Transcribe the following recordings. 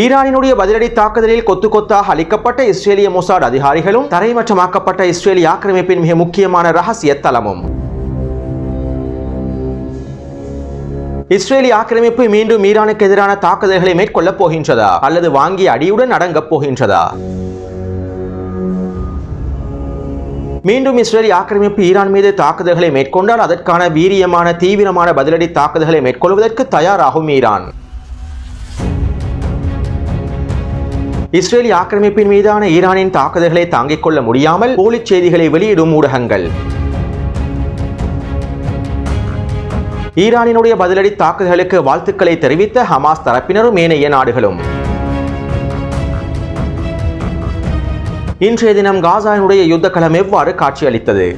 ஈரானினுடைய பதிலடி தாக்குதலில் கொத்து கொத்தாக அளிக்கப்பட்ட இஸ்ரேலிய மொசாட் அதிகாரிகளும் தரைமற்றமாக்கப்பட்ட இஸ்ரேலிய ஆக்கிரமிப்பின் மிக முக்கியமான ரகசிய தளமும். இஸ்ரேலிய ஆக்கிரமிப்பு மீண்டும் ஈரானுக்கு எதிரான தாக்குதல்களை மேற்கொள்ளப் போகின்றதா? அல்லது வாங்கிய அடியுடன் அடங்கப் போகின்றதா? மீண்டும் இஸ்ரேல் ஆக்கிரமிப்பு ஈரான் மீது தாக்குதல்களை மேற்கொண்டால் அதற்கான வீரியமான தீவிரமான பதிலடி தாக்குதல்களை மேற்கொள்வதற்கு தயாராகும் ஈரான். இஸ்ரேலி ஆக்கிரமிப்பின் மீதான ஈரானின் தாக்குதல்களை தாங்கிக் கொள்ள முடியாமல் போலிச் செய்திகளை வெளியிடும் ஊடகங்கள். ஈரானினுடைய பதிலடி தாக்குதலுக்கு வாழ்த்துக்களை தெரிவித்த ஹமாஸ் தரப்பினரும் ஏனைய நாடுகளும். இன்றைய தினம் காசாவினுடைய யுத்த களம் எவ்வாறு காட்சியளித்தது?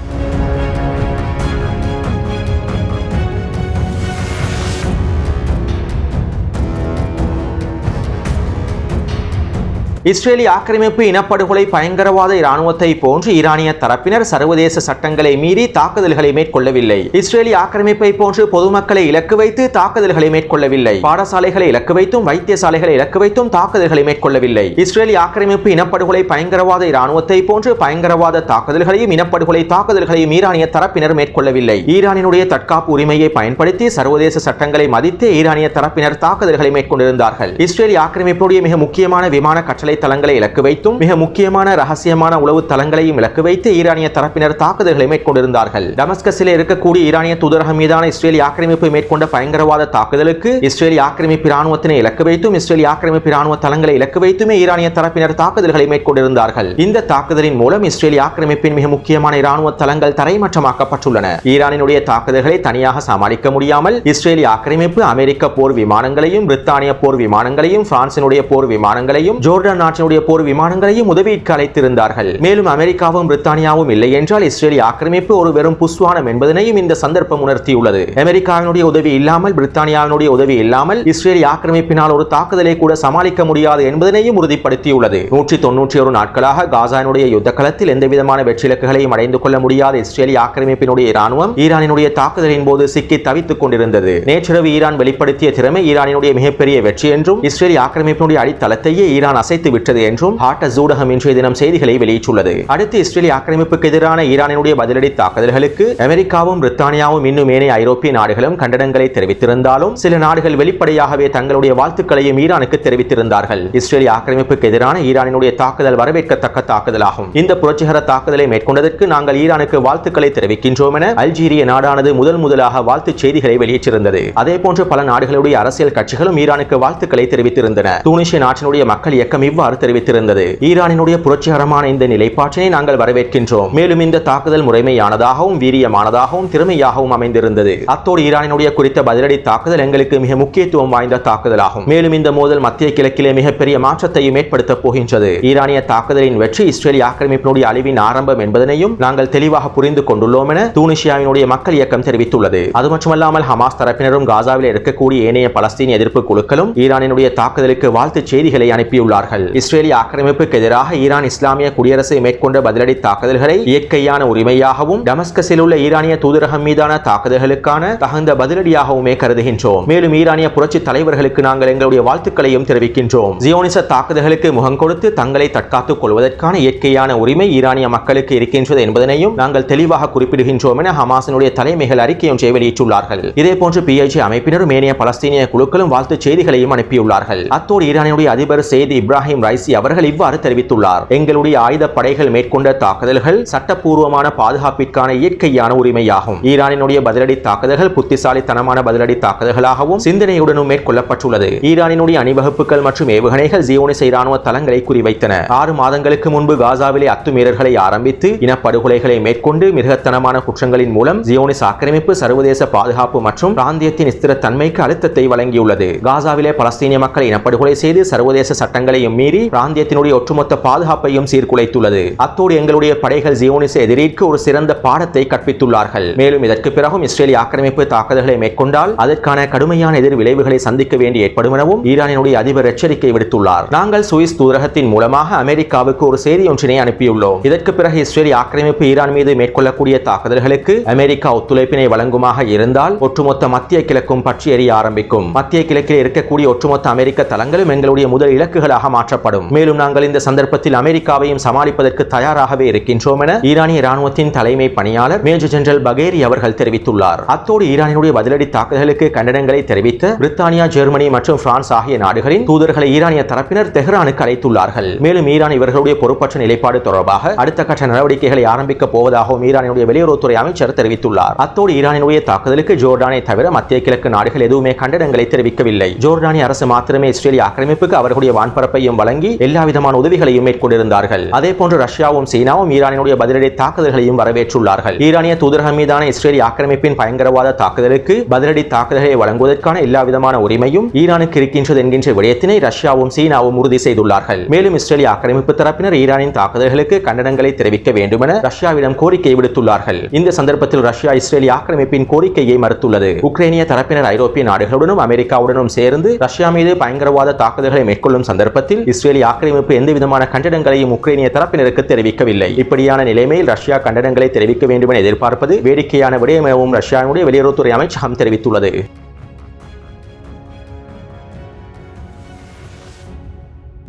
இஸ்ரேலிய ஆக்கிரமிப்பு இனப்படுகொலை பயங்கரவாத இராணுவத்தை போன்று ஈரானிய தரப்பினர் சர்வதேச சட்டங்களை மீறி தாக்குதல்களை மேற்கொள்ளவில்லை. இஸ்ரேலிய ஆக்கிரமிப்பை போன்று பொதுமக்களை இலக்கு வைத்து தாக்குதல்களை மேற்கொள்ளவில்லை. பாடசாலைகளை இலக்கு வைத்தும் வைத்தியசாலைகளை இலக்கு வைத்தும் தாக்குதல்களை மேற்கொள்ளவில்லை. இஸ்ரேலிய ஆக்கிரமிப்பு இனப்படுகொலை பயங்கரவாத இராணுவத்தை போன்று பயங்கரவாத தாக்குதல்களையும் இனப்படுகொலை தாக்குதல்களையும் ஈரானிய தரப்பினர் மேற்கொள்ளவில்லை. ஈரானினுடைய தற்காப்பு உரிமையை பயன்படுத்தி சர்வதேச சட்டங்களை மதித்து ஈரானிய தரப்பினர் தாக்குதல்களை மேற்கொண்டிருந்தார்கள். இஸ்ரேலிய ஆக்கிரமிப்புடைய மிக முக்கியமான விமான கட்டளை தளங்களை இலக்கு வைத்தும் மிக முக்கியமான ரகசியமான உளவு தளங்களையும் இலக்கு வைத்து ஈரானிய தரப்பினர் தாக்குதல்களை மேற்கொண்டிருந்தார்கள். டமஸ்கஸில் இருக்கக்கூடிய ஈரானிய தூதரகம் மீதான இஸ்ரேலிய ஆக்கிரமிப்பு மேற்கொண்ட பயங்கரவாத தாக்குதலுக்கு இஸ்ரேலிய ஆக்கிரமிப்பு இராணுவத்தினை இலக்கு வைத்தும் இஸ்ரேலிய ஆக்கிரமிப்பு இராணுவ தளங்களை இலக்கு வைத்துமே ஈரானிய தரப்பினர் தாக்குதல்களை மேற்கொண்டிருந்தார்கள். இந்த தாக்குதலின் மூலம் இஸ்ரேலிய ஆக்கிரமிப்பின் மிக முக்கியமான இராணுவ தளங்கள் தரைமட்டமாக்கப்பட்டுள்ளன. ஈரானினுடைய தாக்குதல்களை தனியாக சமாளிக்க முடியாமல் இஸ்ரேலிய ஆக்கிரமிப்பு அமெரிக்க போர் விமானங்களையும் பிரித்தானிய போர் விமானங்களையும் பிரான்சினுடைய போர் விமானங்களையும் ஜோர்டன் நாட்டினுடைய போர் விமானங்களையும் உதவிக்கு அழைத்திருந்தார்கள். மேலும் அமெரிக்காவும் பிரித்தானியாவும் இல்லை என்றால் இஸ்ரேலிய ஆக்கிரமிப்பு ஒரு வெறும் புஸ்வானம் என்பதனையும் இந்த சந்தர்ப்பம் உணர்த்தியுள்ளது. அமெரிக்காவினுடைய உதவி இல்லாமல் பிரித்தானியாவினுடைய உதவி இல்லாமல் இஸ்ரேலிய ஆக்கிரமிப்பினால் ஒரு தாக்குதலை கூட சமாளிக்க முடியாது என்பதனையும் உறுதிப்படுத்தியுள்ளது. நூற்றி தொன்னூற்றி ஒரு நாட்களாக காசானுடைய யுத்த களத்தில் எந்தவிதமான வெற்றிலக்குகளையும் அடைந்து கொள்ள முடியாத இஸ்ரேலிய ஆக்கிரமிப்பினுடைய இராணுவம் ஈரானினுடைய தாக்குதலின் போது சிக்கி தவித்துக் கொண்டிருந்தது. நேற்றிரவு ஈரான் வெளிப்படுத்திய திறமை ஈரானினுடைய மிகப்பெரிய வெற்றி என்றும் இஸ்ரேலிய ஆக்கிரமிப்பினுடைய அடித்தளத்தையே ஈரான் அசைத்து விட்டது என்றும் ஹாட்டஸ் ஊடகம் இன்றைய தினம் செய்திகளை வெளியிட்டுள்ளது. அடுத்து இஸ்ரேலிய ஆக்கிரமிப்புக்கு எதிரான ஈரானினுடைய பதிலடி தாக்குதல்களுக்கு அமெரிக்காவும் பிரித்தானியாவும் இன்னும் ஏனைய ஐரோப்பிய நாடுகளும் கண்டனங்களை தெரிவித்திருந்தாலும் சில நாடுகள் வெளிப்படையாகவே தங்களுடைய வாழ்த்துக்களையும் ஈரானுக்கு தெரிவித்திருந்தார்கள். இஸ்ரேலிய ஆக்கிரமிப்புக்கு எதிரான ஈரானினுடைய தாக்குதல் வரவேற்கத்தக்க தாக்குதலாகும். இந்த புரட்சிகர தாக்குதலை மேற்கொண்டதற்கு நாங்கள் ஈரானுக்கு வாழ்த்துக்களை தெரிவிக்கின்றோம் என அல்ஜீரிய நாடானது முதல் முதலாக வாழ்த்து செய்திகளை வெளியிட்டிருந்தது. அதே போன்று பல நாடுகளுடைய அரசியல் கட்சிகளும் ஈரானுக்கு வாழ்த்துக்களை தெரிவித்திருந்தன. தூனிஷிய நாட்டினுடைய மக்கள் இயக்கம் இவ்வாறு தெரிவித்திருந்தது. ஈரானினுடைய புரட்சிகரமான இந்த நிலைப்பாட்டினை நாங்கள் வரவேற்கின்றோம். மேலும் இந்த தாக்குதல் முறைமையானதாகவும் வீரியமானதாகவும் திறமையாகவும் அமைந்திருந்தது. அத்தோடு ஈரானினுடைய குறித்த பதிலடி தாக்குதல் எங்களுக்கு மிக முக்கியத்துவம் வாய்ந்த தாக்குதலாகும். மேலும் இந்த மோதல் மத்திய கிழக்கிலே மிகப்பெரிய மாற்றத்தையும் ஏற்படுத்தப் போகின்றது. ஈரானிய தாக்குதலின் வெற்றி இஸ்ரேலிய ஆக்கிரமிப்பினுடைய அழிவின் ஆரம்பம் என்பதனையும் நாங்கள் தெளிவாக புரிந்து கொண்டுள்ளோம் என தூனிஷியாவினுடைய மக்கள் இயக்கம் தெரிவித்துள்ளது. அது மட்டுமல்லாமல் ஹமாஸ் தரப்பினரும் காசாவில் இருக்கக்கூடிய ஏனைய பலஸ்தீன எதிர்ப்பு குழுக்களும் ஈரானினுடைய தாக்குதலுக்கு வாழ்த்து செய்திகளை அனுப்பியுள்ளார்கள். இஸ்ரேலிய ஆக்கிரமிப்புக்கு எதிராக ஈரான் இஸ்லாமிய குடியரசை மேற்கொண்ட பதிலடி தாக்குதல்களை இயற்கையான உரிமையாகவும் டமஸ்கஸில் உள்ள ஈரானிய தூதரகம் மீதான தாக்குதல்களுக்கான தகுந்த பதிலடியாகவுமே கருதுகின்றோம். மேலும் ஈரானிய புரட்சி தலைவர்களுக்கு நாங்கள் எங்களுடைய வாழ்த்துக்களையும் தெரிவிக்கின்றோம். ஜியோனிச தாக்குதல்களுக்கு முகம் கொடுத்து தங்களை தற்காத்துக் கொள்வதற்கான இயற்கையான உரிமை ஈரானிய மக்களுக்கு இருக்கின்றது என்பதனையும் நாங்கள் தெளிவாக குறிப்பிடுகின்றோம் என ஹமாசனுடைய தலைமைகள் அறிக்கை ஒன்றை வெளியிட்டுள்ளார்கள். இதே போன்று பிஐஜி அமைப்பினரும் ஏனைய பலஸ்தீனிய குழுக்களும் வாழ்த்து செய்திகளையும் அனுப்பியுள்ளார்கள். அத்தோடு ஈரானினுடைய அதிபர் செய்தி இப்ராஹிம் ரைசி அவர்கள் இவ்வாறு தெரிவித்துள்ளார். எங்களுடைய ஆயுத படைகள் மேற்கொண்ட தாக்குதல்கள் சட்டப்பூர்வமான பாதுகாப்பிற்கான இயற்கையான உரிமையாகும். ஈரானினுடைய பதிலடி தாக்குதல்கள் புத்திசாலித்தனமான பதிலடி தாக்குதல்களாகவும் சிந்தனையுடனும் மேற்கொள்ளப்பட்டுள்ளது. ஈரானினுடைய அணிவகுப்புகள் மற்றும் ஏவுகணைகள் ஜியோனிச இராணுவ தளங்களை குறிவைத்தன. ஆறு மாதங்களுக்கு முன்பு காசாவிலே அத்துமீறல்களை ஆரம்பித்து இனப்படுகொலைகளை மேற்கொண்டு மிருகத்தனமான குற்றங்களின் மூலம் ஜியோனிஸ் ஆக்கிரமிப்பு சர்வதேச பாதுகாப்பு மற்றும் பிராந்தியத்தின் ஸ்திரத்தன்மைக்கு அழுத்தத்தை வழங்கியுள்ளது. காசாவிலே பலஸ்தீனிய மக்களை இனப்படுகொலை செய்து சர்வதேச சட்டங்களையும் மீறி பிராந்தியத்தினுடைய ஒட்டுமொத்த பாதுகாப்பையும் சீர்குலைத்துள்ளது. அத்தோடு எங்களுடைய படைகள் ஜியோனிச எதிரிற்கு ஒரு சிறந்த பாடத்தை கற்பித்துள்ளார்கள். மேலும் இதற்கு பிறகும் இஸ்ரேலிய ஆக்கிரமிப்பு தாக்குதல்களை மேற்கொண்டால் அதற்கான கடுமையான எதிர் விளைவுகளை சந்திக்க வேண்டி ஏற்படும் எனவும் ஈரானினுடைய அதிபர் எச்சரிக்கை விடுத்துள்ளார். நாங்கள் சுவிஸ் தூதரகத்தின் மூலமாக அமெரிக்காவுக்கு ஒரு செய்தி ஒன்றினை அனுப்பியுள்ளோம். இதற்கு பிறகு இஸ்ரேலிய ஆக்கிரமிப்பு ஈரான் மீது மேற்கொள்ளக்கூடிய தாக்குதல்களுக்கு அமெரிக்கா ஒத்துழைப்பினை வழங்குமாக இருந்தால் ஒட்டுமொத்த மத்திய கிழக்கும் பற்றி எறிய ஆரம்பிக்கும். மத்திய கிழக்கில் இருக்கக்கூடிய ஒட்டுமொத்த அமெரிக்க தளங்களும் எங்களுடைய முதல் இலக்குகளாக மாற்ற மாற்றப்படும் மேலும் நாங்கள் இந்த சந்தர்ப்பத்தில் அமெரிக்காவையும் சமாளிப்பதற்கு தயாராகவே இருக்கின்றோம் என ஈரானிய ராணுவத்தின் தலைமை பணியாளர் மேஜர் ஜெனரல் பகேரி அவர்கள் தெரிவித்துள்ளார். அத்தோடு ஈரானினுடைய பதிலடி தாக்குதலுக்கு கண்டனங்களை தெரிவித்த பிரித்தானியா ஜெர்மனி மற்றும் பிரான்ஸ் ஆகிய நாடுகளின் தூதர்களை ஈரானிய தரப்பினர் தெஹ்ரானுக்கு அழைத்துள்ளார்கள். மேலும் ஈரான் இவர்களுடைய பொறுப்பற்ற நிலைப்பாடு தொடர்பாக அடுத்த கட்ட நடவடிக்கைகளை ஆரம்பிக்கப் போவதாகவும் ஈரானினுடைய வெளியுறவுத்துறை அமைச்சர் தெரிவித்துள்ளார். அத்தோடு ஈரானினுடைய தாக்குதலுக்கு ஜோர்டானை தவிர மத்திய கிழக்கு நாடுகள் எதுவுமே கண்டனங்களை தெரிவிக்கவில்லை. ஜோர்டானிய அரசு மாத்திரமே இஸ்ரேலிய ஆக்கிரமிப்புக்கு அவர்களுடைய வான்பரப்பையும் வழங்கி எல்லா விதமான உதவிகளையும் மேற்கொண்டிருந்தார்கள். அதே போன்று ரஷ்யாவும் சீனாவும் ஈரானினுடைய பதிலடி தாக்குதல்களையும் வரவேற்றுள்ளார்கள். ஈரானிய தூதரகம் மீதான இஸ்ரேலிய ஆக்கிரமிப்பின் பயங்கரவாத தாக்குதலுக்கு பதிலடி தாக்குதல்களை வழங்குவதற்கான எல்லா விதமான உரிமையும் ஈரானுக்கு இருக்கின்றது என்கின்ற விடயத்தினை ரஷ்யாவும் சீனாவும் உறுதி செய்துள்ளார்கள். மேலும் இஸ்ரேலிய ஆக்கிரமிப்பு தரப்பினர் ஈரானின் தாக்குதல்களுக்கு கண்டனங்களை தெரிவிக்க வேண்டும் என ரஷ்யாவிடம் கோரிக்கை விடுத்துள்ளார்கள். இந்த சந்தர்ப்பத்தில் ரஷ்யா இஸ்ரேலிய ஆக்கிரமிப்பின் கோரிக்கையை மறுத்துள்ளது. உக்ரைனிய தரப்பினர் ஐரோப்பிய நாடுகளுடனும் அமெரிக்காவுடனும் சேர்ந்து ரஷ்யா மீது பயங்கரவாத தாக்குதல்களை மேற்கொள்ளும் சந்தர்ப்பத்தில் இஸ்ரேலிய ஆக்கிரமிப்பு எந்த விதமான கண்டனங்களையும் உக்ரைனிய தரப்பினருக்கு தெரிவிக்கவில்லை. இப்படியான நிலைமையில் ரஷ்யா கண்டனங்களை தெரிவிக்க வேண்டும் என எதிர்பார்ப்பது வேடிக்கையான விடயம் எனவும் ரஷ்யாவுடைய வெளியுறவுத்துறை அமைச்சகம் தெரிவித்துள்ளது.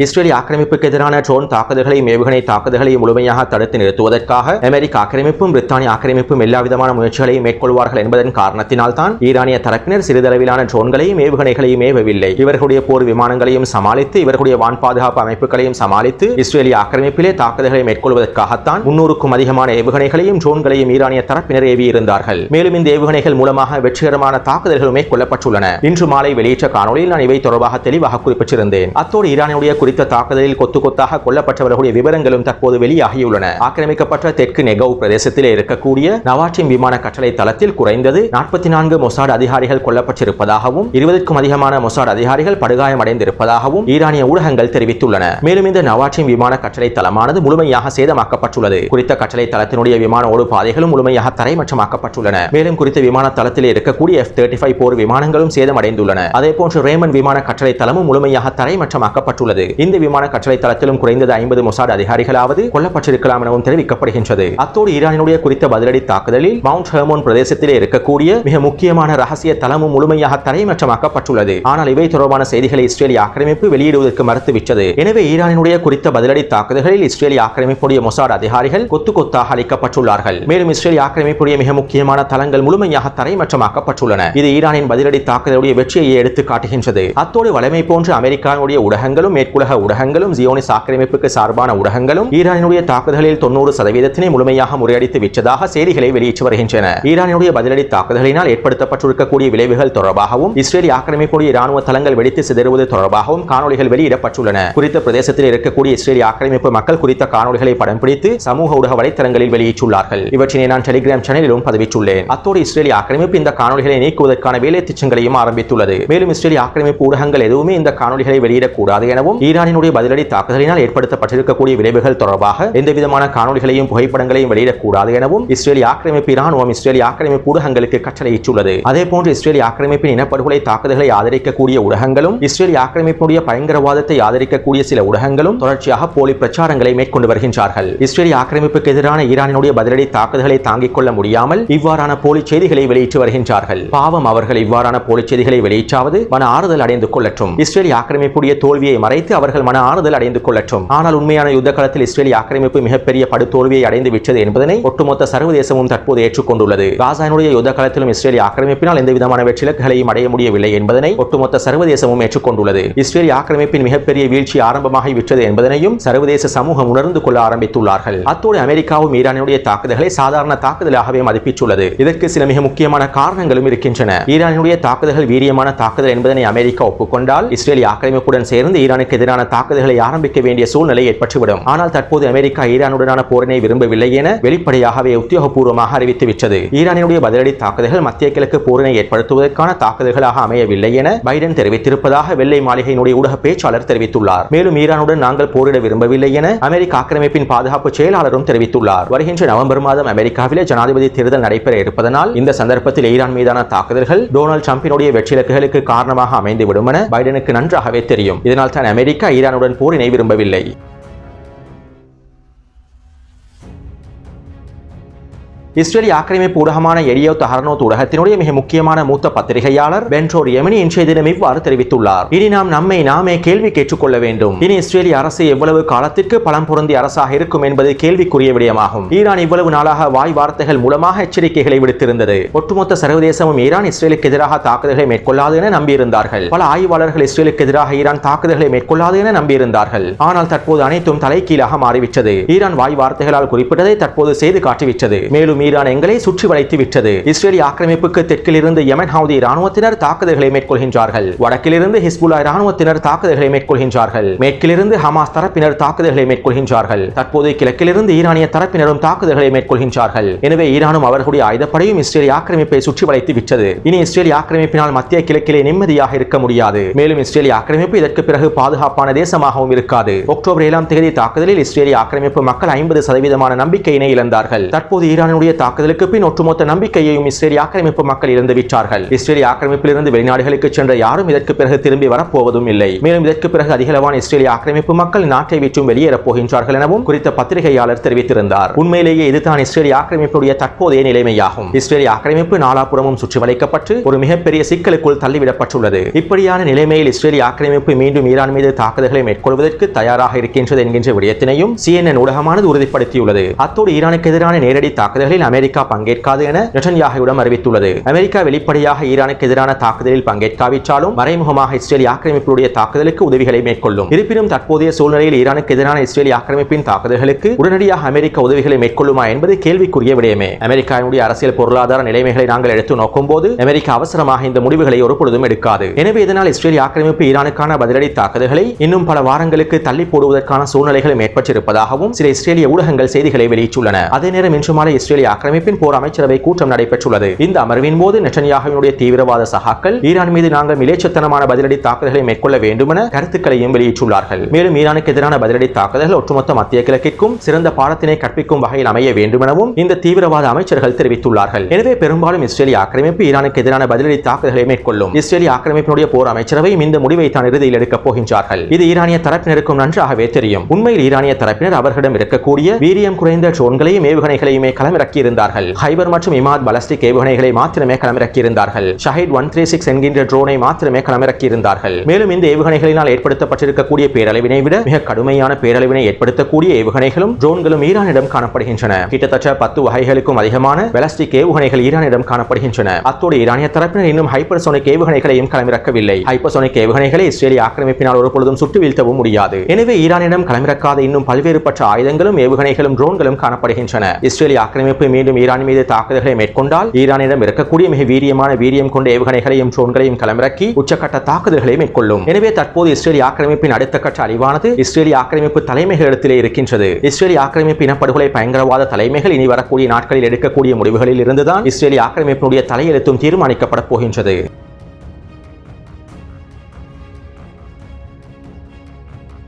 இஸ்ரேலிய ஆக்கிரமிப்புக்கு எதிரான ட்ரோன் தாக்குதல்களையும் ஏவுகணை தாக்குதல்களையும் முழுமையாக தடுத்து நிறுத்துவதற்காக அமெரிக்க ஆக்கிரமிப்பும் பிரித்தானிய ஆக்கிரமிப்பும் எல்லா விதமான முயற்சிகளையும் மேற்கொள்வார்கள் என்பதன் காரணத்தினால் தான் ஈரானிய தரப்பினர் சிறிதளவிலான ட்ரோன்களையும் ஏவுகணைகளையும் ஏவவில்லை. இவர்களுடைய போர் விமானங்களையும் சமாளித்து இவர்களுடைய வான் பாதுகாப்பு அமைப்புகளையும் சமாளித்து இஸ்ரேலிய ஆக்கிரமிப்பிலே தாக்குதல்களை மேற்கொள்வதற்காகத்தான் முன்னூறுக்கும் அதிகமான ஏவுகணைகளையும் ட்ரோன்களையும் ஈரானிய தரப்பினர் ஏவியிருந்தார்கள். மேலும் இந்த ஏவுகணைகள் மூலமாக வெற்றிகரமான தாக்குதல்களும் மேற்கொள்ளப்பட்டுள்ளன இன்று மாலை வெளியிட்ட காணொலியில் நான் இவை தொடர்பாக தெளிவாக குறிப்பிட்டிருந்தேன். அத்தோடு ஈரானுடைய குறித்த தாக்குதலில் கொத்து கொத்தாக கொல்லப்பட்டவர்களுடைய விவரங்களும் தற்போது வெளியாகியுள்ளன. ஆக்கிரமிக்கப்பட்ட தெற்கு நெகவ் பிரதேசத்திலே இருக்கக்கூடிய நவாட்டின் விமான கட்டளை தளத்தில் குறைந்தது நாற்பத்தி நான்கு மொசாட் அதிகாரிகள் கொல்லப்பட்டிருப்பதாகவும் இருபதுக்கும் அதிகமான மொசாட் அதிகாரிகள் படுகாயமடைந்திருப்பதாகவும் ஈரானிய ஊடகங்கள் தெரிவித்துள்ளன. மேலும் இந்த நவாட்டின் விமான கட்டளை தளமானது முழுமையாக சேதமாக்கப்பட்டுள்ளது. குறித்த கட்டளை தளத்தினுடைய விமான ஓடு பாதைகளும் முழுமையாக தரைமற்றமாக்கப்பட்டுள்ளன மேலும் குறித்த விமான தளத்தில் இருக்கக்கூடிய எஃப் தேர்ட்டி ஃபைவ் போர் விமானங்களும் சேதமடைந்துள்ளன. அதே போன்று ரேமன் விமான கட்டளை தளமும் முழுமையாக தரைமற்றமாக்கப்பட்டுள்ளது இந்த விமான கற்றலை தளத்திலும் குறைந்தது ஐம்பது மொசாட் அதிகாரிகளாவது கொல்லப்பட்டிருக்கலாம் எனவும் தெரிவிக்கப்படுகின்றது. அத்தோடு ஈரானினுடைய குறித்த பதிலடி தாக்குதலில் மவுண்ட் ஹெர்மோன் பிரதேசத்திலே இருக்கக்கூடிய மிக முக்கியமான ரகசிய தளமும் முழுமையாக தரைமற்றமாக்கப்பட்டுள்ளது. ஆனால் இவை தொடர்பான செய்திகளை இஸ்ரேலிய ஆக்கிரமிப்பு வெளியிடுவதற்கு மறுத்துவிட்டது. எனவே ஈரானினுடைய குறித்த பதிலடி தாக்குதல்களில் இஸ்ரேலிய ஆக்கிரமிப்புடைய மொசாட் அதிகாரிகள் கொத்து கொத்தாக அளிக்கப்பட்டுள்ளார்கள். மேலும் இஸ்ரேலிய ஆக்கிரமிப்புடைய மிக முக்கியமான தளங்கள் முழுமையாக தரைமற்றமாக்கப்பட்டுள்ளன. இது ஈரானின் பதிலடி தாக்குதலுடைய வெற்றியை எடுத்து காட்டுகின்றது அத்தோடு வளமை போன்று அமெரிக்காவுடைய ஊடகங்களும் மேற்குள்ள மேற்குலக ஊடகங்களும் ஜியோனிஸ் ஆக்கிரமிப்புக்கு சார்பான ஊடகங்களும் ஈரானினுடைய தாக்குதலில் தொண்ணூறு சதவீதத்தினை முழுமையாக முறியடித்து விற்றதாக செய்திகளை வெளியிட்டு வருகின்றன. ஈரானினுடைய பதிலடி தாக்குதலினால் ஏற்படுத்தப்பட்டிருக்கக்கூடிய விளைவுகள் தொடர்பாகவும் இஸ்ரேல் ஆக்கிரமிப்புடைய இராணுவ தளங்கள் வெடித்து சிதறுவது தொடர்பாகவும் காணொலிகள் வெளியிடப்பட்டுள்ளன. குறித்த பிரதேசத்தில் இருக்கக்கூடிய இஸ்ரேலிய ஆக்கிரமிப்பு மக்கள் குறித்த காணொலிகளை படம் பிடித்து சமூக ஊடக வலைத்தளங்களில் வெளியிட்டுள்ளார்கள். இவற்றினை நான் டெலிகிராம் சேனலிலும் பதிவிட்டுள்ளேன். அத்தோடு இஸ்ரேலிய ஆக்கிரமிப்பு இந்த காணொலிகளை நீக்குவதற்கான வேலை திட்டங்களையும் ஆரம்பித்துள்ளது. மேலும் இஸ்ரேலி ஆக்கிரமிப்பு ஊடகங்கள் எதுவுமே இந்த காணொலிகளை வெளியிடக்கூடாது எனவும் ஈரானினுடைய பதிலடி தாக்குதலினால் ஏற்படுத்தப்பட்டிருக்கக்கூடிய விளைவுகள் தொடர்பாக எந்தவிதமான காணொலிகளையும் புகைப்படங்களையும் வெளியிடக்கூடாது எனவும் இஸ்ரேலிய ஆக்கிரமிப்பு இராணுவம் இஸ்ரேலிய ஆக்கிரமிப்பு ஊடகங்களுக்கு கட்டளையிட்டுள்ளது. அதே போன்று இஸ்ரேலிய ஆக்கிரமிப்பின் இனப்படுகொலை தாக்குதல்களை ஆதரிக்கக்கூடிய ஊடகங்களும் இஸ்ரேலிய ஆக்கிரமிப்புடைய பயங்கரவாதத்தை ஆதரிக்கக்கூடிய சில ஊடகங்களும் தொடர்ச்சியாக போலி பிரச்சாரங்களை மேற்கொண்டு வருகின்றார்கள். இஸ்ரேலிய ஆக்கிரமிப்புக்கு எதிரான ஈரானினுடைய பதிலடி தாக்குதல்களை தாங்கிக் கொள்ள முடியாமல் இவ்வாறான போலி செய்திகளை வெளியிட்டு வருகின்றார்கள். பாவம் அவர்கள் இவ்வாறான போலி செய்திகளை வெளியிட்டாவது மன ஆறுதல் அடைந்து கொள்ளட்டும். இஸ்ரேலிய ஆக்கிரமிப்புடைய தோல்வியை மறைத்து அவர் அவர்கள் மன ஆறுதல் அடைந்து கொள்ளட்டும். ஆனால் உண்மையான யுத்த காலத்தில் இஸ்ரேலிய ஆக்கிரமிப்பு மிகப்பெரிய படுதோல்வியை அடைந்து விட்டது என்பதனை ஒட்டுமொத்த சர்வதேசமும் தற்போது ஏற்றுக்கொண்டுள்ளது. காசானுடைய யுத்த காலத்திலும் இஸ்ரேலிய ஆக்கிரமிப்பினால் எந்த விதமான வெற்றிலக்குகளையும் அடைய முடியவில்லை என்பதனை ஒட்டுமொத்த சர்வதேசமும் ஏற்றுக்கொண்டுள்ளது. இஸ்ரேலிய ஆக்கிரமிப்பின் மிகப்பெரிய வீழ்ச்சி ஆரம்பமாகி விட்டது என்பதனையும் சர்வதேச சமூகம் உணர்ந்து கொள்ள ஆரம்பித்துள்ளார்கள். அத்தோடு அமெரிக்காவும் ஈரானுடைய தாக்குதல்களை சாதாரண தாக்குதலாகவே மதிப்பிட்டுள்ளது. இதற்கு சில மிக முக்கியமான காரணங்களும் இருக்கின்றன. ஈரானுடைய தாக்குதல்கள் வீரியமான தாக்குதல் என்பதனை அமெரிக்கா ஒப்புக்கொண்டால் இஸ்ரேலிய ஆக்கிரமிப்புடன் சேர்ந்து ஈரானுக்கு எதிராக மீதான தாக்குதல்களை ஆரம்பிக்க வேண்டிய சூழ்நிலை ஏற்பட்டுவிடும். ஆனால் தற்போது அமெரிக்கா ஈரானுடனான போரினை விரும்பவில்லை என வெளிப்படையாகவே உத்தியோகபூர்வமாக அறிவித்துவிட்டது. ஈரானினுடைய பதிலடி தாக்குதல்கள் மத்திய கிழக்கு போரினை ஏற்படுத்துவதற்கான தாக்குதல்களாக அமையவில்லை என பைடன் தெரிவித்திருப்பதாக வெள்ளை மாளிகையினுடைய ஊடக பேச்சாளர் தெரிவித்துள்ளார். மேலும் ஈரானுடன் நாங்கள் போரிட விரும்பவில்லை என அமெரிக்க ஆக்கிரமிப்பின் பாதுகாப்பு செயலாளரும் தெரிவித்துள்ளார். வருகின்ற நவம்பர் மாதம் அமெரிக்காவிலே ஜனாதிபதி தேர்தல் நடைபெற இருப்பதனால் இந்த சந்தர்ப்பத்தில் ஈரான் மீதான தாக்குதல்கள் டொனால்டு டிரம்பினுடைய வெற்றிலக்குகளுக்கு காரணமாக அமைந்துவிடும் என பைடனுக்கு நன்றாகவே தெரியும். இதனால் தான் அமெரிக்கா ஈரானுடன் போரினை விரும்பவில்லை. இஸ்ரேலி ஆக்கிரமிப்பு ஊடகமான எரியோ தஹர்னோத் ஊடகத்தினுடைய மிக முக்கியமான மூத்த பத்திரிகையாளர் பென்ட்ரோர் எமினி இன்றைய தினம் இவ்வாறு தெரிவித்துள்ளார். இனி நாம் நம்மை நாமே கேள்வி கேட்டுக்கொள்ள வேண்டும். இனி இஸ்ரேலி அரசு எவ்வளவு காலத்திற்கு பலம் பொருந்திய அரசாக இருக்கும் என்பது கேள்விக்குரிய விடயமாகும். ஈரான் இவ்வளவு நாளாக வாய் வார்த்தைகள் மூலமாக எச்சரிக்கைகளை விடுத்திருந்தது. ஒட்டுமொத்த சர்வதேசமும் ஈரான் இஸ்ரேலுக்கு எதிராக தாக்குதல்களை மேற்கொள்ளாது என நம்பியிருந்தார்கள். பல ஆய்வாளர்கள் இஸ்ரேலுக்கு எதிராக ஈரான் தாக்குதல்களை மேற்கொள்ளாது என நம்பியிருந்தார்கள். ஆனால் தற்போது அனைத்தும் தலைகீழாக மாறிவிட்டது. ஈரான் வாய் வார்த்தைகளால் குறிப்பிட்டதை தற்போது செய்து காட்டிவிட்டது. மேலும் மீதான எங்களை சுற்றி வளைத்து விட்டது. இஸ்ரேலி ஆக்கிரமிப்புக்கு தெற்கில் இருந்து யமன் ஹவுதி ராணுவத்தினர் தாக்குதல்களை மேற்கொள்கின்றார்கள். வடக்கிலிருந்து ஹிஸ்புல்லா ராணுவத்தினர் தாக்குதல்களை மேற்கொள்கின்றார்கள். மேற்கிலிருந்து ஹமாஸ் தரப்பினர் தாக்குதல்களை மேற்கொள்கின்றார்கள். தற்போது கிழக்கிலிருந்து ஈரானிய தரப்பினரும் தாக்குதல்களை மேற்கொள்கின்றார்கள். எனவே ஈரானும் அவர்களுடைய ஆயுதப்படையும் இஸ்ரேலி ஆக்கிரமிப்பை சுற்றி வளைத்து விட்டது. இனி இஸ்ரேலி ஆக்கிரமிப்பினால் மத்திய கிழக்கிலே நிம்மதியாக இருக்க முடியாது. மேலும் இஸ்ரேலி ஆக்கிரமிப்பு இதற்கு பிறகு பாதுகாப்பான தேசமாகவும் இருக்காது. அக்டோபர் ஏழாம் தேதி தாக்குதலில் இஸ்ரேலி ஆக்கிரமிப்பு மக்கள் ஐம்பது சதவீதமான நம்பிக்கையினை இழந்தார்கள். தற்போது ஈரானுடைய தாக்குதலுக்கு பின் ஒட்டுமொத்த நம்பிக்கையையும் இஸ்ரேலி ஆக்கிரமிப்பு மக்கள் இழந்து விட்டார்கள். இஸ்ரேலி ஆக்கிரமிப்பிலிருந்து வெளிநாடுகளுக்கு சென்ற யாரும் இதற்கு பிறகு திரும்பி வரப்போவதும் இல்லை. மேலும் இதற்கு பிறகு அதிகளவான இஸ்ரேலி ஆக்கிரமிப்பு மக்கள் நாட்டை விட்டும் வெளியேறப் போகின்றார்கள் எனவும் குறித்த பத்திரிகையாளர் தெரிவித்திருந்தார். உண்மையிலேயே இதுதான் இஸ்ரேலி ஆக்கிரமிப்புடைய தற்போதைய நிலைமையாகும். இஸ்ரேலி ஆக்கிரமிப்பு நாலாபுறமும் சுற்றி வளைக்கப்பட்டு ஒரு மிகப்பெரிய சிக்கலுக்குள் தள்ளிவிடப்பட்டுள்ளது. இப்படியான நிலைமையில் இஸ்ரேலி ஆக்கிரமிப்பு மீண்டும் ஈரான் மீது தாக்குதல்களை மேற்கொள்வதற்கு தயாராக இருக்கின்றது என்கின்ற விடயத்தினையும் சிஎன்என் ஊடகமானது உறுதிப்படுத்தியுள்ளது. அத்தோடு ஈரானுக்கு எதிரான நேரடி தாக்குதல்களில் அமெரிக்கா பங்கேற்காது என நெட்டன்யாகுவிடம் அறிவித்துள்ளது. அமெரிக்கா வெளிப்படையாக ஈரானுக்கு எதிரான தாக்குதலில் பங்கேற்காவிட்டாலும் மறைமுகமாக இஸ்ரேல் ஆக்கிரமிப்புடைய தாக்குதலுக்கு உதவிகளை மேற்கொள்ளும். இருப்பினும் தற்போதைய சூழ்நிலையில் ஈரானுக்கு எதிரான இஸ்ரேல் ஆக்கிரமிப்பின் தாக்குதல்களுக்கு உடனடியாக அமெரிக்கா உதவிகளை மேற்கொள்ளுமா என்பது கேள்விக்குரிய விடயமே. அமெரிக்காவினுடைய அரசியல் பொருளாதார நிலைமைகளை நாங்கள் எடுத்து நோக்கும் போது அமெரிக்கா அவசரமாக இந்த முடிவுகளை ஒரு பொழுதும் எடுக்காது. எனவே இதனால் இஸ்ரேல் ஆக்கிரமிப்பு ஈரானுக்கான பதிலடி தாக்குதல்களை இன்னும் பல வாரங்களுக்கு தள்ளி போடுவதற்கான சூழ்நிலைகளும் ஏற்பட்டிருப்பதாகவும் சில இஸ்ரேலிய ஊடகங்கள் செய்திகளை வெளியிட்டுள்ளன. அதே நேரம் இன்று மாலை இஸ்ரேலிய ஆக்கிரமிப்பின் போர் அமைச்சரவை கூட்டம் நடைபெற்றுள்ளது. இந்த அமர்வின் போது நெட்டன்யாகவினுடைய தீவிரவாத சகாக்கள் ஈரான் மீது நாங்கள் மிலேச்சத்தனமான பதிலடி தாக்குதல்களை மேற்கொள்ள வேண்டும் என கருத்துக்களையும் வெளியிட்டுள்ளார்கள். மேலும் ஈரானுக்கு எதிரான பதிலடி தாக்குதல்கள் ஒட்டுமொத்த மத்திய கிழக்கிற்கும் சிறந்த பாடத்தினை கற்பிக்கும் வகையில் அமைய வேண்டும் எனவும் இந்த தீவிரவாத அமைச்சர்கள் தெரிவித்துள்ளார்கள். எனவே பெரும்பாலும் இஸ்ரேலிய ஆக்கிரமிப்பு ஈரானுக்கு எதிரான பதிலடி தாக்குதல்களை மேற்கொள்ளும். இஸ்ரேலிய ஆக்கிரமிப்பினுடைய போர் அமைச்சரவையும் இந்த முடிவை தான் இறுதியில் எடுக்கப் போகின்றார்கள். இது ஈரானிய தரப்பினருக்கும் நன்றாகவே தெரியும். உண்மையில் ஈரானிய தரப்பினர் அவர்களிடம் இருக்கக்கூடிய வீரியம் குறைந்த ட்ரோன்களையும் ஏவுகணைகளையுமே களமிறக்கி இருந்தார்கள் ஹைபர் மற்றும் இமாத் பலஸ்டிக் ஏவுகணைகளை மாத்திரமே களமிறக்கியிருந்தார்கள். ஷஹீத் ஒன் த்ரீ சிக்ஸ் என்கின்ற ட்ரோனை மாத்திரமே களமிறக்கியிருந்தார்கள். மேலும் இந்த ஏவுகணைகளினால் ஏற்படுத்தப்பட்டிருக்கக்கூடிய பேரழிவினை விட மிக கடுமையான பேரழிவினை ஏற்படுத்தக்கூடிய ஏவுகணைகளும் ட்ரோன்களும் ஈரானிடம் காணப்படுகின்றன. கிட்டத்தட்ட பத்து வகைகளுக்கும் அதிகமான பலஸ்டிக் ஏவுகணைகள் ஈரானிடம் காணப்படுகின்றன. அத்தோடு ஈரானிய தரப்பினர் இன்னும் ஹைப்பர்சோனிக் ஏவுகணைகளையும் களமிறக்கவில்லை. ஹைப்பர்சோனிக் ஏவுகணைகளை இஸ்ரேலிய ஆக்கிரமிப்பினால் ஒரு பொழுதும் சுட்டு வீழ்த்தவும் முடியாது. எனவே ஈரானிடம் களமிறக்காத இன்னும் பல்வேறுபட்ட ஆயுதங்களும் ஏவுகணைகளும் ட்ரோன்களும் காணப்படுகின்றன. இஸ்ரேலிய ஆக்கிரமிப்பு மீண்டும் ஈரான் மீது தாக்குதல்களை மேற்கொண்டால் ஈரானிடம் இருக்கக்கூடிய மிக வீரியமான வீரியம் கொண்ட ஏவுகணைகளையும் ட்ரோன்களையும் களமிறக்கி உச்சக்கட்ட தாக்குதல்களை மேற்கொள்ளும். எனவே தற்போது இஸ்ரேலிய ஆக்கிரமிப்பின் அடுத்த கட்ட அழிவானது இஸ்ரேலிய ஆக்கிரமிப்பு தலைமைகளிடத்திலே இருக்கின்றது. இஸ்ரேலிய ஆக்கிரமிப்பு இனப்படுகொலை பயங்கரவாத தலைமைகள் இனி வரக்கூடிய நாட்களில் எடுக்கக்கூடிய முடிவுகளில் இருந்துதான் இஸ்ரேலிய ஆக்கிரமிப்பினுடைய தலையெழுத்தும் தீர்மானிக்கப்பட போகின்றது.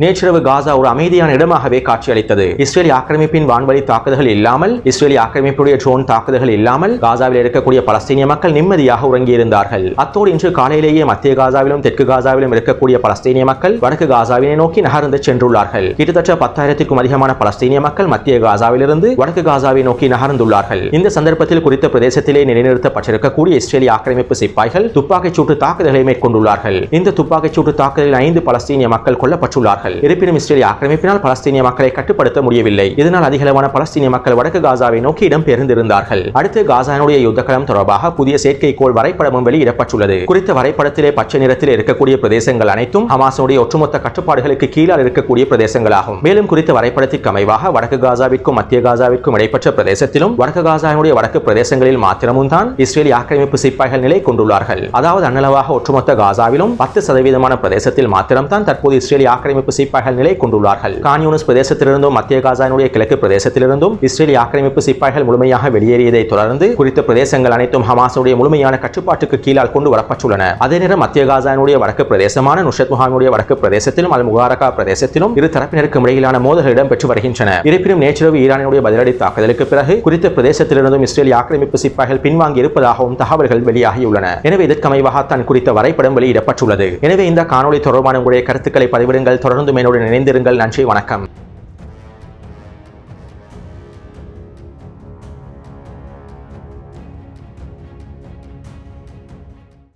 நேற்றிரவு காசா ஒரு அமைதியான இடமாகவே காட்சியளித்தது. இஸ்ரேலி ஆக்கிரமிப்பின் வான்வழி தாக்குதல்கள் இல்லாமல் இஸ்ரேலி ஆக்கிரமிப்புடைய ட்ரோன் தாக்குதல்கள் இல்லாமல் காசாவில் இருக்கக்கூடிய பலஸ்தீனிய மக்கள் நிம்மதியாக உறங்கியிருந்தார்கள். அத்தோடு இன்று காலையிலேயே மத்திய காசாவிலும் தெற்கு காசாவிலும் இருக்கக்கூடிய பலஸ்தீனிய மக்கள் வடக்கு காசாவினை நோக்கி நகர்ந்து சென்றுள்ளார்கள். கிட்டத்தட்ட பத்தாயிரத்திற்கும் அதிகமான பலஸ்தீனிய மக்கள் மத்திய காசாவிலிருந்து வடக்கு காசாவை நோக்கி நகர்ந்துள்ளார்கள். இந்த சந்தர்ப்பத்தில் குறித்த பிரதேசத்திலே நிலைநிறுத்தப்பட்டிருக்கக்கூடிய இஸ்ரேலிய ஆக்கிரமிப்பு சிப்பாய்கள் துப்பாக்கிச் சூட்டு தாக்குதல்களை மேற்கொண்டுள்ளார்கள். இந்த துப்பாக்கிச் சூட்டு தாக்குதலில் ஐந்து பலஸ்தீனிய மக்கள் கொல்லப்பட்டுள்ளார்கள். கொண்டுள்ளார்கள் இருப்பினும் இஸ்ரேலிய ஆக்கிரமிப்பினால் பலஸ்தீனிய மக்களை கட்டுப்படுத்த முடியவில்லை. இதனால் அதிகளவான பலஸ்தீனிய மக்கள் வடக்கு காசாவை நோக்கி இடம்பெயர்ந்திருந்தார்கள் அடுத்து காசானுடைய யுத்தகளம் தொடர்பாக புதிய செயற்கைக்கோள் வரைபடமும் வெளியிடப்பட்டுள்ளது. குறித்த வரைபடத்திலே பச்சை நிறத்தில் இருக்கக்கூடிய பிரதேசங்கள் அனைத்தும் ஹமாசனுடைய ஒட்டுமொத்த கட்டுப்பாடுகளுக்கு கீழால் இருக்கக்கூடிய பிரதேசங்களாகும். மேலும் குறித்த வரைபடத்திற்கு அமைவாக வடக்கு காசாவிற்கும் மத்திய காசாவிற்கும் இடைப்பட்ட பிரதேசத்திலும் வடக்கு காசாவினுடைய வடக்கு பிரதேசங்களில் மாத்திரமும் தான் இஸ்ரேலிய ஆக்கிரமிப்பு சிப்பாய்கள் நிலை கொண்டுள்ளார்கள். அதாவது அன்னளவாக ஒட்டுமொத்த காசாவிலும் பத்து சதவீதமான பிரதேசத்தில் மாத்திரம்தான் தற்போது இஸ்ரேலிய ஆக்கிரமிப்பு சிப்பாய்கள் நிலை கொண்டுள்ளார்கள் கான்யூனிஸ் பிரதேசத்திலிருந்தும் மத்திய காசானுடைய கிழக்கு பிரதேசத்திலிருந்தும் இஸ்ரேலி ஆக்கிரமிப்பு சிப்பாய்கள் முழுமையாக வெளியேறியதை தொடர்ந்து குறித்த பிரதேசங்கள் அனைத்தும் ஹமாஸுடைய முழுமையான கட்டுப்பாட்டுக்கு கீழால் கொண்டு வரப்பட்டுள்ளன. அதே நேரம் மத்திய காசானுடைய வடக்கு பிரதேசமான நுஷத் முகாமுடைய வடக்கு பிரதேசத்திலும் அல் முகாரகா பிரதேசத்திலும் இரு தரப்பினருக்கும் இடையிலான மோதல்கள் இடம்பெற்று வருகின்றன. இருப்பினும் நேற்றிரவு ஈரானுடைய பதிலடி தாக்குதலுக்கு பிறகு குறித்த பிரதேசத்திலிருந்தும் இஸ்ரேலி ஆக்கிரமிப்பு சிப்பாய்கள் பின்வாங்கி இருப்பதாகவும் தகவல்கள் வெளியாகியுள்ளன. எனவே இதற்கமைவாகத்தான் குறித்த வரைபடம் வெளியிடப்பட்டுள்ளது. எனவே இந்த காணொளி தொடர்பான உங்களுடைய கருத்துக்களை பதிவிடுங்கள். தொடர்ந்து என்னுடன் இணைந்திருங்கள். நன்றி வணக்கம்.